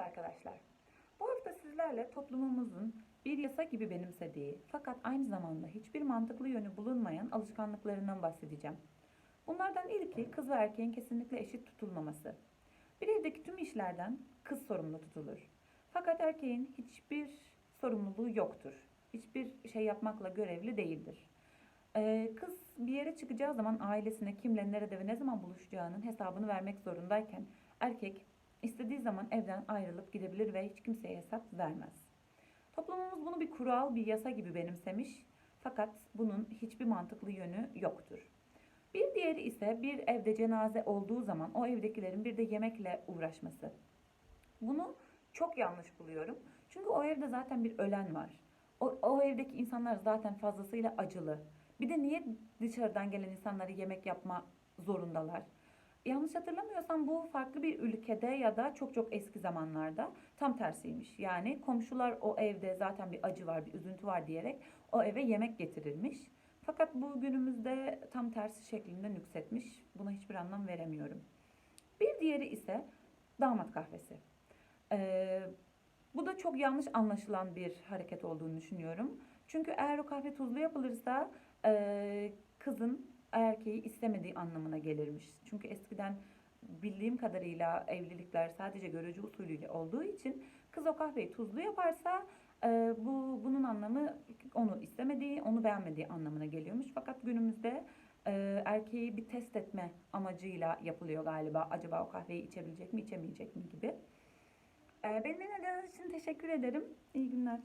Arkadaşlar. Bu hafta sizlerle toplumumuzun bir yasa gibi benimsediği fakat aynı zamanda hiçbir mantıklı yönü bulunmayan alışkanlıklarından bahsedeceğim. Bunlardan ilki kız ve erkeğin kesinlikle eşit tutulmaması. Bir evdeki tüm işlerden kız sorumlu tutulur. Fakat erkeğin hiçbir sorumluluğu yoktur. Hiçbir şey yapmakla görevli değildir. Ee, kız bir yere çıkacağı zaman ailesine kimle, nerede ve ne zaman buluşacağının hesabını vermek zorundayken erkek istediği zaman evden ayrılıp gidebilir ve hiç kimseye hesap vermez. Toplumumuz bunu bir kural, bir yasa gibi benimsemiş fakat bunun hiçbir mantıklı yönü yoktur. Bir diğeri ise bir evde cenaze olduğu zaman o evdekilerin bir de yemekle uğraşması. Bunu çok yanlış buluyorum. Çünkü o evde zaten bir ölen var. O, o evdeki insanlar zaten fazlasıyla acılı. Bir de niye dışarıdan gelen insanlara yemek yapma zorundalar? Yanlış hatırlamıyorsam bu farklı bir ülkede ya da çok çok eski zamanlarda tam tersiymiş. Yani komşular o evde zaten bir acı var, bir üzüntü var diyerek o eve yemek getirilmiş. Fakat bu günümüzde tam tersi şeklinde nüksetmiş. Buna hiçbir anlam veremiyorum. Bir diğeri ise damat kahvesi. Ee, bu da çok yanlış anlaşılan bir hareket olduğunu düşünüyorum. Çünkü eğer o kahve tuzlu yapılırsa e, kızın erkeği istemediği anlamına gelirmiş. Çünkü eskiden bildiğim kadarıyla evlilikler sadece görücü usulüyle olduğu için kız o kahveyi tuzlu yaparsa e, bu bunun anlamı onu istemediği, onu beğenmediği anlamına geliyormuş. Fakat günümüzde e, erkeği bir test etme amacıyla yapılıyor galiba. Acaba o kahveyi içebilecek mi, içemeyecek mi gibi. E, beni dinlediğiniz için teşekkür ederim. İyi günler.